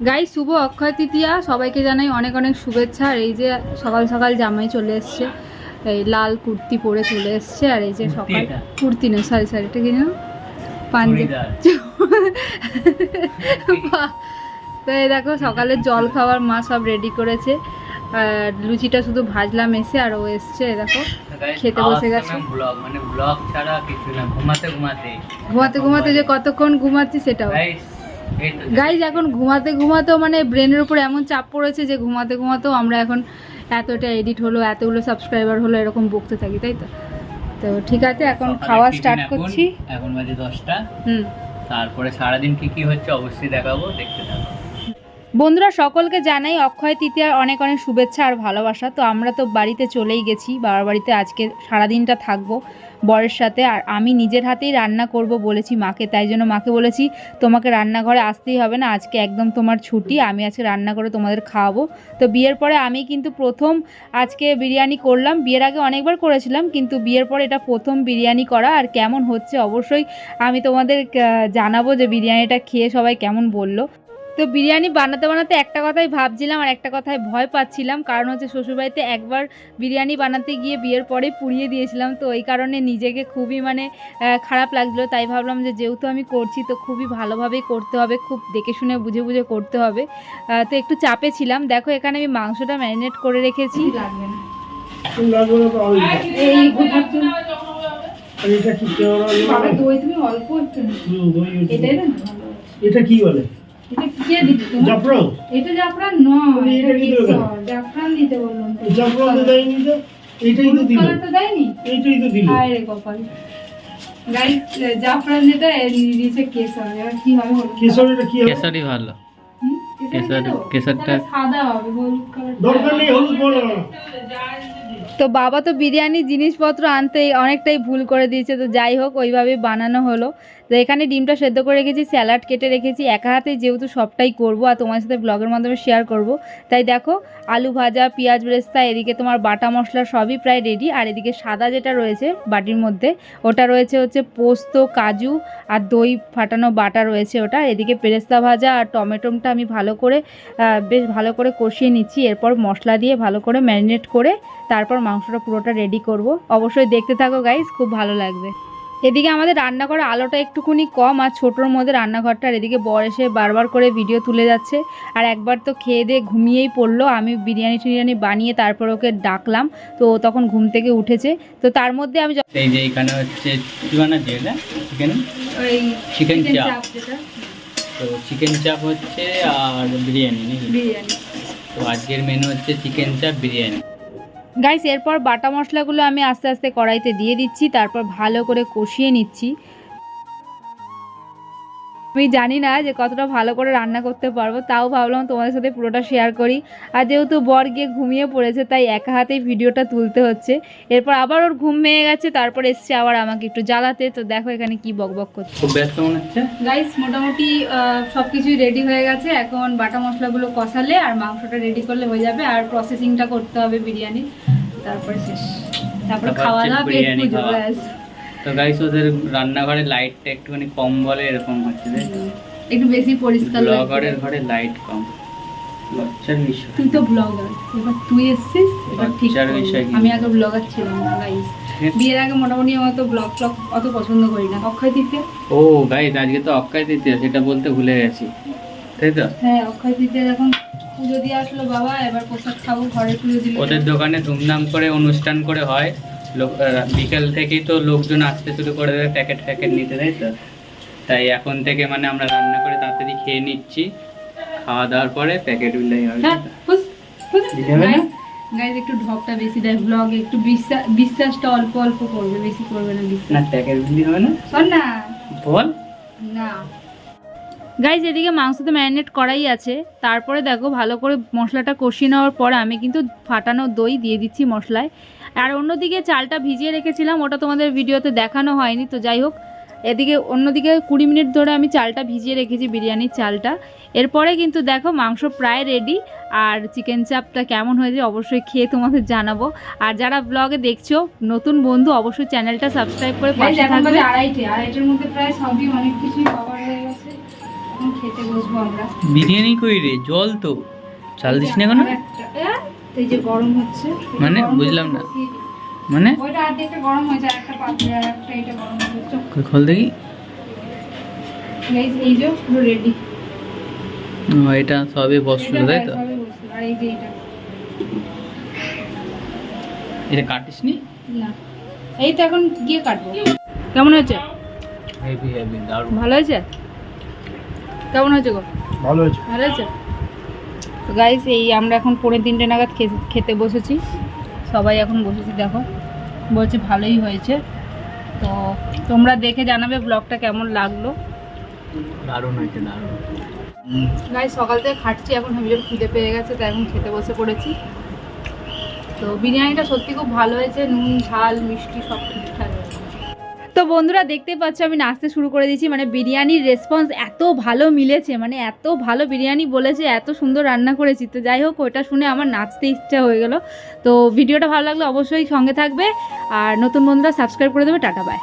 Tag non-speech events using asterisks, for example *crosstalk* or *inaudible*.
গাই শুভ অক্ষয় তৃতীয়া। সবাইকে জানাই অনেক অনেক শুভেচ্ছা। আর এই যে সকাল সকাল জামাই চলে এসছে এই লাল কুর্তি পরে চলে এসছে আর এই যে সকাল কুর্তি না সরি সরি এটা কি জানো *laughs* তো এই দেখো সকালে জল খাওয়ার মা সব রেডি করেছে। আর লুচিটা শুধু ভাজলাম এসে আর ও এসছে দেখো। খেতে বসে গেছে। মানে ঘুমাতে ঘুমাতে। যে কতক্ষণ ঘুমাচ্ছি সেটাও। গাইজ এখন ঘুমাতে ঘুমাতেও মানে ব্রেনের উপর এমন চাপ পড়েছে যে ঘুমাতে ঘুমাতেও আমরা এখন এতটা এডিট হলো এতগুলো সাবস্ক্রাইবার হলো এরকম বকতে থাকি তাই তো? তো ঠিক আছে এখন খাওয়া স্টার্ট করছি। এখন বাজে দশটা। হুম। তারপরে সারাদিন কি কি হচ্ছে অবশ্যই দেখাবো দেখতে থাকো। বন্ধুরা, সকলকে জানাই অক্ষয় তৃতীয়ার অনেক অনেক শুভেচ্ছা আর ভালোবাসা। তো আমরা তো বাড়িতে চলেই গেছি, বাবার বাড়িতে আজকে সারাদিনটা থাকব বরের সাথে। আর আমি নিজের হাতেই রান্না করব বলেছি মাকে, তাই জন্য মাকে বলেছি তোমাকে রান্নাঘরে আসতেই হবে না, আজকে একদম তোমার ছুটি, আমি আজকে রান্না করে তোমাদের খাওয়াবো। তো বিয়ের পরে আমি কিন্তু প্রথম আজকে বিরিয়ানি করলাম, বিয়ের আগে অনেকবার করেছিলাম, কিন্তু বিয়ের পরে এটা প্রথম বিরিয়ানি করা, আর কেমন হচ্ছে অবশ্যই আমি তোমাদের জানাব যে বিরিয়ানিটা খেয়ে সবাই কেমন বলল। তো বিরিয়ানি বানাতে বানাতে একটা কথাই ভাবছিলাম আর একটা কথায় ভয় পাচ্ছিলাম। কারণ হচ্ছে শ্বশুরবাড়িতে একবার বিরিয়ানি বানাতে গিয়ে বিয়ের পরে পুড়িয়ে দিয়েছিলাম। তো ওই কারণে নিজেকে খুবই মানে খারাপ লাগছিল। তাই ভাবলাম যে যেহেতু আমি করছি তো খুবই ভালোভাবেই করতে হবে। খুব দেখে শুনে বুঝে বুঝে করতে হবে। তো একটু চাপে ছিলাম। দেখো এখানে আমি মাংসটা ম্যারিনেট করে রেখেছি। লাগবে না? এই এটা কি। এটা কি বলে? এটা কে দিচ্ছে জাফরান। এটা জাফরান নয় এটা এটা কি দেবে? কেশর। জাফরান দিতে বললাম তো। জাফরান তো দেয়নি তো এইটাই তো হলুদ দিল কালারটা দেয়নি? এইটাই তো দিল। কপাল। গাইস জাফরান যেটা এ কেশর। এবার কি হবে হলুদ কেশর এটা কি হবে? কেসারি ভালো। কেশর- কেশরটা- সাদা হবে হলুদ কালার দরকার নেই হলুদ বলো তো বাবা তো বিরিয়ানি জিনিসপত্র আনতে অনেকটাই ভুল করে দিয়েছে তো যাই হোক ওইভাবেই বানানো হলো। তো এখানে ডিমটা সেদ্ধ করে রেখেছি, স্যালাড কেটে রেখেছি। একা হাতে যেহেতু সবটাই করব আর তোমার সাথে ব্লগের মাধ্যমে শেয়ার করব, তাই দেখো আলু ভাজা, পেঁয়াজ বেরেস্তা এদিকে তোমার বাটা মশলা সবই প্রায় রেডি আর এদিকে সাদা যেটা রয়েছে বাটির মধ্যে, ওটা রয়েছে হচ্ছে পোস্ত, কাজু আর দই ফাটানো বাটা রয়েছে ওটা। এদিকে পেরেস্তা ভাজা আর টমেটোমটা আমি ভালো করে বেশ ভালো করে কষিয়ে নিচ্ছি, এরপর মশলা দিয়ে ভালো করে ম্যারিনেট করে তারপর মাংসটা পুরোটা রেডি করব। অবশ্যই দেখতে থাকো গাইস খুব ভালো লাগবে। এদিকে আমাদের রান্নাঘরে আলোটা একটুখানি কম আর ছোটোর মধ্যে রান্নাঘরটা আর এদিকে বর এসে বারবার করে ভিডিও তুলে যাচ্ছে। আর একবার তো খেয়ে দিয়ে ঘুমিয়েই পড়ল। আমি বিরিয়ানি টিরিয়ানি বানিয়ে তারপর ওকে ডাকলাম। তো তখন ঘুম থেকে উঠেছে। তো তার মধ্যে আমি এই যে এখানে হচ্ছে কি বানাচ্ছি এটা চিকেন? চিকেন চাপ। চাপ তো চিকেন চাপ হচ্ছে আর বিরিয়ানি বিরিয়ানি। তো আজকের মেনু হচ্ছে চিকেন চাপ বিরিয়ানি। গাইস এরপর বাটা মশলাগুলো আমি আস্তে আস্তে কড়াইতে দিয়ে দিচ্ছি, তারপর ভালো করে কষিয়ে নিচ্ছি। আমি জানি না যে কতটা ভালো করে রান্না করতে পারব তাও ভাবলাম তোমাদের সাথে পুরোটা শেয়ার করি। আর যেহেতু বর গিয়ে ঘুমিয়ে পড়েছে তাই একা হাতেই ভিডিওটা তুলতে হচ্ছে। এরপর আবার ওর ঘুম ভেঙে গেছে তারপর এসছে আবার আমাকে একটু জ্বালাতে। তো দেখো এখানে কি বকবক করছে। খুব ব্যস্ত মনে হচ্ছে? গাইস মোটামুটি সব কিছুই রেডি হয়ে গেছে। এখন বাটা মশলাগুলো কষালে আর মাংসটা রেডি করলে হয়ে যাবে। আর প্রসেসিংটা করতে হবে বিরিয়ানি। তারপরে শেষ। তারপরে খাওয়া দাওয়া পেট পুজো তো গাইস ওদের রান্নাঘরে লাইটটা একটুখানি কম বলে এরকম হচ্ছে একটু বেশি পরিষ্কার ব্লগারের ঘরে লাইট কম। লজ্জার বিষয়। তুই তো ব্লগার এবার তুই এসছিস এবার ঠিক আমি আগে ব্লগার ছিলাম না গাইস বিয়ের আগে মোটামুটি আমার তো ব্লগ অত পছন্দ করি না। অক্ষয় তৃতীয়? ও গাইস আজকে তো অক্ষয় তৃতীয়া সেটা বলতে ভুলে গেছি। তাই তো? হ্যাঁ অক্ষয় তৃতীয় এখন পুজো দিয়ে আসলো বাবা এবার প্রসাদ খাব ঘরে পুজো দিলে ওদের দোকানে ধুমধাম করে অনুষ্ঠান করে হয়। লোক বিকেল থেকেই তো লোকজন আসতে শুরু করে দেবে প্যাকেট প্যাকেট নিতে তাই তো? তাই এখন থেকে মানে আমরা রান্না করে তাড়াতাড়ি খেয়ে নিচ্ছি। খাওয়া দাওয়ার পরে প্যাকেট বিলাই হবে হ্যাঁ? গাইজ একটু ঢপটা বেশি দেয় ব্লগে একটু বিশ্বাস বিশ্বাসটা অল্প অল্প করবে বেশি করবে না বিশ্বাস। না প্যাকেট বিলি হবে না? শোন না। বল। না। গাইজ এদিকে মাংস তো ম্যারিনেট করাই আছে। তারপরে দেখো ভালো করে মশলাটা কষিয়ে নেওয়ার পরে আমি কিন্তু ফাটানো দই দিয়ে দিচ্ছি মশলায়। আর অন্যদিকে চালটা ভিজিয়ে রেখেছিলাম ওটা তোমাদের ভিডিওতে দেখানো হয়নি তো যাই হোক এদিকে অন্যদিকে কুড়ি মিনিট ধরে আমি চালটা ভিজিয়ে রেখেছি বিরিয়ানির চালটা। এরপরে কিন্তু দেখো মাংস প্রায় রেডি আর চিকেন চাপটা কেমন হয়েছে অবশ্যই খেয়ে তোমাদের জানাব। আর যারা ব্লগে দেখছ নতুন বন্ধু অবশ্যই চ্যানেলটা সাবস্ক্রাইব করে পাশে থাকবে। আড়াইটে আড়াইটের মধ্যে প্রায় সবই অনেক কিছুই কভার হয়ে গেছে। এখন খেতে বসবো আমরা। বিরিয়ানি কই রে? জল তো। চাল দিস না কেন এই যে গরম হচ্ছে মানে? বুঝলাম না। মানে? ওইটা অর্ধেকটা গরম হয়েছে আর একটা পাত্রে আর একটা এটা গরম কই খোল দেখি। এই যে পুরো রেডি ও, এটা সবে বসল তাই তো? আর এই যে এটা এটা কাটিস নি। না এই তো এখন গিয়ে কাটবো। কেমন হয়েছে? হেভি হেভি দারুণ। ভালো হয়েছে? কেমন হয়েছে গো? ভালো হয়েছে। ভালো হয়েছে? তো গাইস এই আমরা এখন পৌনে তিনটে নাগাদ খেতে বসেছি। সবাই এখন বসেছি দেখো। বলছে ভালোই হয়েছে। তো তোমরা দেখে জানাবে ব্লগটা কেমন লাগল। দারুণ হয়েছে দারুণ। গাইস সকাল থেকে খাটছি এখন ভীষণ খিদে পেয়ে গেছে তাই এখন খেতে বসে পড়েছি। তো বিরিয়ানিটা সত্যি খুব ভালো হয়েছে নুন ঝাল মিষ্টি সব ঠিকঠাক। তো বন্ধুরা দেখতে পাচ্ছ, আমি নাচতে শুরু করে দিয়েছি। মানে বিরিয়ানির রেসপন্স এত ভালো মিলেছে মানে এত ভালো বিরিয়ানি বলেছে, এত সুন্দর রান্না করেছি। তো যাই হোক ওইটা শুনে আমার নাচতে ইচ্ছা হয়ে গেল। তো ভিডিওটা ভালো লাগলে অবশ্যই সঙ্গে থাকবে। আর নতুন বন্ধুরা সাবস্ক্রাইব করে দেবে। Tata bye